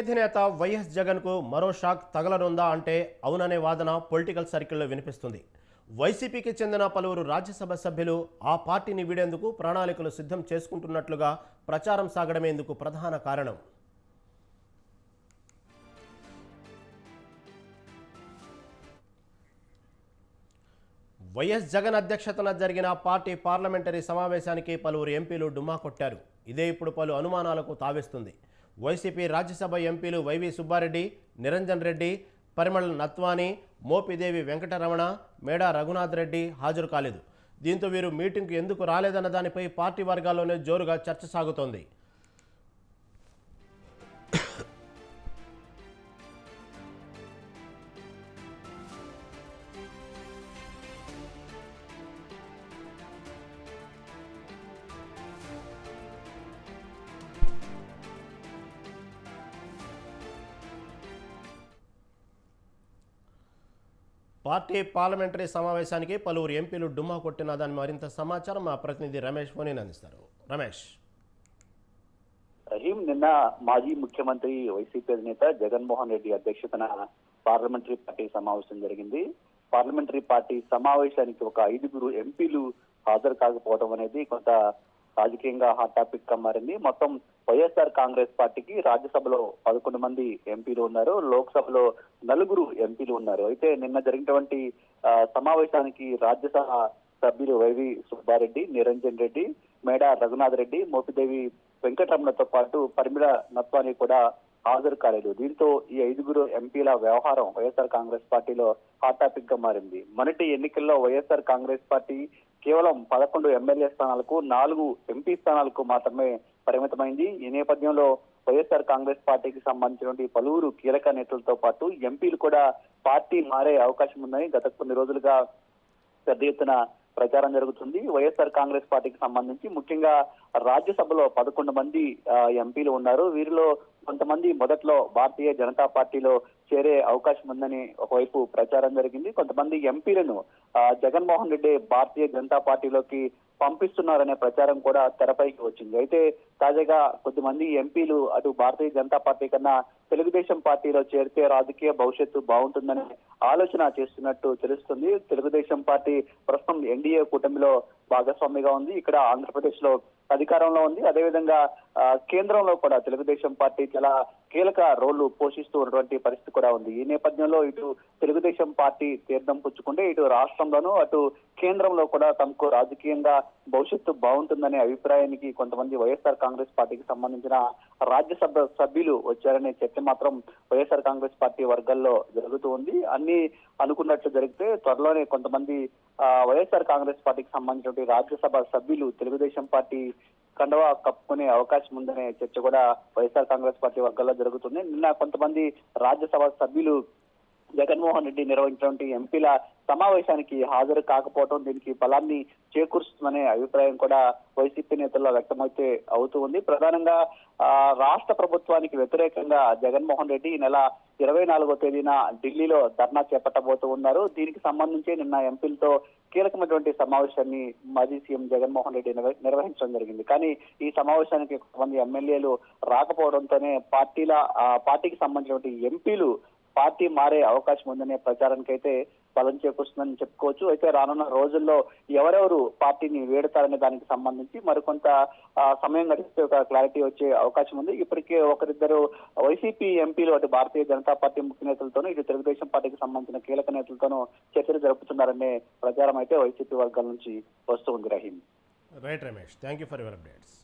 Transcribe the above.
అధినేత వైఎస్ జగన్కు మరో షాక్ తగలనుందా అంటే అవుననే వాదన పొలిటికల్ సర్కిల్లో వినిపిస్తుంది. వైసీపీకి చెందిన పలువురు రాజ్యసభ సభ్యులు ఆ పార్టీని వీడేందుకు ప్రణాళికలు సిద్ధం చేసుకుంటున్నట్లుగా ప్రచారం సాగడమేందుకు ప్రధాన కారణం. వైఎస్ జగన్ అధ్యక్షతన జరిగిన పార్టీ పార్లమెంటరీ సమావేశానికి పలువురు ఎంపీలు డుమ్మా కొట్టారు. ఇదే ఇప్పుడు పలు అనుమానాలకు తావేస్తుంది. వైసీపీ రాజ్యసభ ఎంపీలు వైవి సుబ్బారెడ్డి నిరంజన్ రెడ్డి పరిమళ నత్వాని మోపిదేవి వెంకటరమణ మేడా రఘునాథ్ రెడ్డి హాజరు కాలేదు. దీంతో వీరు మీటింగ్కు ఎందుకు రాలేదన్న దానిపై పార్టీ వర్గాల్లోనే జోరుగా చర్చ సాగుతోంది. పార్టీ పార్లమెంటరీ సమావేశానికి పలువురు ఎంపీలు డుమ్మా కొట్టిన దాని మరింత సమాచారం మా ప్రతినిధి రమేష్ ఫోన్ అందిస్తారు. రమేష్. రహీం నిన్న మాజీ ముఖ్యమంత్రి వైసీపీ అధినేత జగన్మోహన్ రెడ్డి అధ్యక్షతన పార్లమెంటరీ పార్టీ సమావేశం జరిగింది. పార్లమెంటరీ పార్టీ సమావేశానికి ఒక ఐదుగురు ఎంపీలు హాజరు కాకపోవడం అనేది కొంత రాజకీయంగా హాట్ టాపిక్గా మారింది. మొత్తం వైఎస్ఆర్ కాంగ్రెస్ పార్టీకి రాజ్యసభలో పదకొండు మంది ఎంపీలు ఉన్నారు లోక్సభలో నలుగురు ఎంపీలు ఉన్నారు. అయితే నిన్న జరిగినటువంటి సమావేశానికి రాజ్యసభ సభ్యులు వైవి సుబ్బారెడ్డి నిరంజన్ రెడ్డి మేడ రఘునాథ్ రెడ్డి మోపిదేవి వెంకటరమణతో పాటు పరిమిళ నత్వాని కూడా హాజరు కాలేదు. దీంతో ఈ ఐదుగురు ఎంపీల వ్యవహారం వైఎస్ఆర్ కాంగ్రెస్ పార్టీలో హాట్ టాపిక్గా మారింది. మొన్నటి ఎన్నికల్లో వైఎస్ఆర్ కాంగ్రెస్ పార్టీ కేవలం పదకొండు ఎమ్మెల్యే స్థానాలకు నాలుగు ఎంపీ స్థానాలకు మాత్రమే పరిమితమైంది. ఈ నేపథ్యంలో వైఎస్ఆర్ కాంగ్రెస్ పార్టీకి సంబంధించినటువంటి పలువురు కీలక నేతలతో పాటు ఎంపీలు కూడా పార్టీ మారే అవకాశం ఉందని గత కొన్ని రోజులుగా పెద్ద ఎత్తున ప్రచారం జరుగుతుంది. వైఎస్ఆర్ కాంగ్రెస్ పార్టీకి సంబంధించి ముఖ్యంగా రాజ్యసభలో పదకొండు మంది ఎంపీలు ఉన్నారు. వీరిలో కొంతమంది మొదట్లో భారతీయ జనతా పార్టీలో చేరే అవకాశం ఉందని ఒకవైపు ప్రచారం జరిగింది. కొంతమంది ఎంపీలను జగన్మోహన్ రెడ్డి భారతీయ జనతా పార్టీలోకి పంపిస్తున్నారనే ప్రచారం కూడా తెరపైకి వచ్చింది. అయితే తాజాగా కొద్దిమంది ఎంపీలు అటు భారతీయ జనతా పార్టీ కన్నా తెలుగుదేశం పార్టీలో చేరితే రాజకీయ భవిష్యత్తు బాగుంటుందనే ఆలోచన చేస్తున్నట్టు తెలుస్తుంది. తెలుగుదేశం పార్టీ ప్రస్తుతం ఎన్డీఏ కూటమిలో భాగస్వామిగా ఉంది. ఇక్కడ ఆంధ్రప్రదేశ్లో అధికారంలో ఉంది. అదేవిధంగా కేంద్రంలో కూడా తెలుగుదేశం పార్టీ చాలా కీలక రోల్ పోషిస్తూ ఉన్నటువంటి పరిస్థితి కూడా ఉంది. ఈ నేపథ్యంలో ఇటు తెలుగుదేశం పార్టీ తీర్థం పుచ్చుకుంటే ఇటు రాష్ట్రంలోనూ అటు కేంద్రంలో కూడా తమకు రాజకీయంగా భవిష్యత్తు బాగుంటుందనే అభిప్రాయానికి కొంతమంది వైఎస్ఆర్ కాంగ్రెస్ పార్టీకి సంబంధించిన రాజ్యసభ సభ్యులు వచ్చారనే చర్చ మాత్రం వైఎస్ఆర్ కాంగ్రెస్ పార్టీ వర్గాల్లో జరుగుతూ ఉంది. అన్ని అనుకున్నట్లు జరిగితే త్వరలోనే కొంతమంది వైఎస్ఆర్ కాంగ్రెస్ పార్టీకి సంబంధించిన రాజ్యసభ సభ్యులు తెలుగుదేశం పార్టీ కండవా కప్పుకునే అవకాశం ఉందనే చర్చ కూడా వైఎస్ఆర్ కాంగ్రెస్ పార్టీ వర్గాల్లో జరుగుతుంది. నిన్న కొంతమంది రాజ్యసభ సభ్యులు జగన్మోహన్ రెడ్డి నిర్వహించినటువంటి ఎంపీల సమావేశానికి హాజరు కాకపోవడం దీనికి బలాన్ని చేకూరుస్తుందనే అభిప్రాయం కూడా వైసీపీ నేతల్లో వ్యక్తమైతే అవుతూ ఉంది. ప్రధానంగా ఆ, రాష్ట్ర ప్రభుత్వానికి వ్యతిరేకంగా జగన్మోహన్ రెడ్డి ఈ నెల ఇరవై నాలుగో తేదీన ఢిల్లీలో ధర్నా చేపట్టబోతూ ఉన్నారు. దీనికి సంబంధించి నిన్న ఎంపీలతో కీలకమైనటువంటి సమావేశాన్ని మాజీ సీఎం జగన్మోహన్ రెడ్డి నిర్వహించడం జరిగింది. కానీ ఈ సమావేశానికి కొంతమంది ఎమ్మెల్యేలు రాకపోవడంతోనే పార్టీల పార్టీకి సంబంధించినటువంటి ఎంపీలు పార్టీ మారే అవకాశం ఉందనే ప్రచారానికి అయితే బలం చేకూరుస్తుందని చెప్పుకోవచ్చు. అయితే రానున్న రోజుల్లో ఎవరెవరు పార్టీని వేడతారనే దానికి సంబంధించి మరికొంత సమయం గడిస్తే ఒక క్లారిటీ వచ్చే అవకాశం ఉంది. ఇప్పటికే ఒకరిద్దరు వైసీపీ ఎంపీలు అటు భారతీయ జనతా పార్టీ ముఖ్య నేతలతోనూ ఇటు తెలుగుదేశం పార్టీకి సంబంధించిన కీలక నేతలతోనూ చర్చలు జరుపుతున్నారనే ప్రచారం అయితే వైసీపీ వర్గాల నుంచి వస్తూ ఉంది. Rahim. Right Ramesh thank you for your updates.